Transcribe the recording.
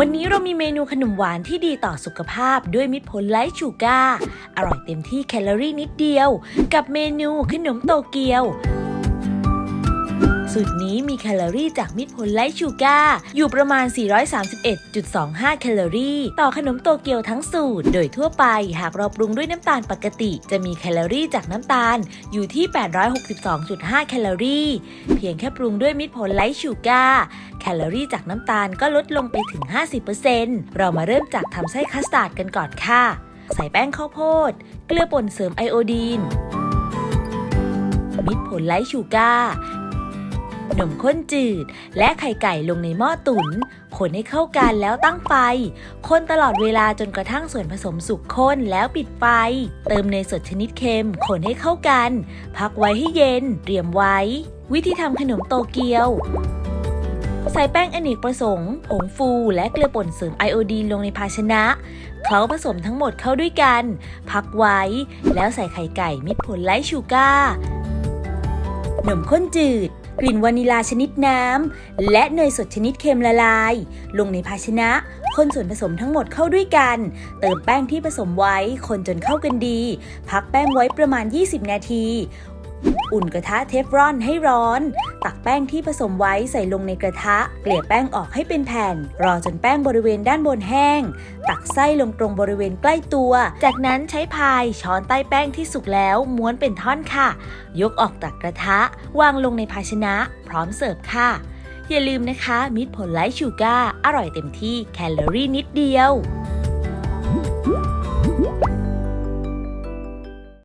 วันนี้เรามีเมนูขนมหวานที่ดีต่อสุขภาพด้วยมิตรผลไลท์ชูการ์อร่อยเต็มที่แคลอรี่นิดเดียว กับเมนูขนมโตเกียว สูตรนี้มีแคลอรี่จากมิตรผลไลท์ชูการ์อยู่ประมาณ 431.25 แคลอรี่ ต่อขนมโตเกียวทั้งสูตร โดยทั่วไปหากเราปรุงด้วยน้ำตาลปกติ จะมีแคลอรี่จากน้ำตาลอยู่ที่ 862.5 แคลอรี่ เพียงแค่ปรุงด้วยมิตรผลไลท์ชูการ์แคลอรี่จากน้ำตาลก็ลดลงไปถึง 50%เรามาเริ่มจากทำไส้คัสตาร์ดกันก่อนค่ะ ใส่แป้งข้าวโพด เกลือป่นเสริมไอโอดีนมิตรผลไลท์ชูการ์ นมข้นจืด และไข่ไก่ลงในหม้อตุน๋น คนให้เข้ากันแล้วตั้งไฟ คนตลอดเวลาจนกระทั่งส่วนผสมสุกข้นแล้วปิดไฟ เติมเนยสดชนิดเค็ม คนให้เข้ากัน พักไว้ให้เย็น เตรียมไว้ วิธีทำขนมโตเกียวใส่แป้งอเนกประสงค์ผงฟู และเกลือป่นเสริมไอโอดีนลงในภาชนะ เคล้าผสมทั้งหมดเข้าด้วยกัน พักไว้ แล้วใส่ไข่ไก่มิตรผลไลท์ชูการ์นมข้นจืด กลิ่นวานิลาชนิดน้ำ และเนยสดชนิดเค็มละลาย ลงในภาชนะ คนส่วนผสมทั้งหมดเข้าด้วยกัน เติมแป้งที่ผสมไว้ คนจนเข้ากันดี พักแป้งไว้ประมาณ 20 นาที อุ่นกระทะเทฟรอนให้ร้อน ตักแป้งที่ผสมไว้ใส่ลงในกระทะ เกลี่ยแป้งออกให้เป็นแผ่น รอจนแป้งบริเวณด้านบนแห้ง ตักไส้ลงตรงบริเวณใกล้ตัว จากนั้นใช้พายช้อนใต้แป้งที่สุกแล้วม้วนเป็นท่อนค่ะ ยกออกจากกระทะ วางลงในภาชนะ พร้อมเสิร์ฟค่ะ อย่าลืมนะคะ มิตรผลไลท์ชูการ์อร่อยเต็มที่แคลอรี่นิดเดียว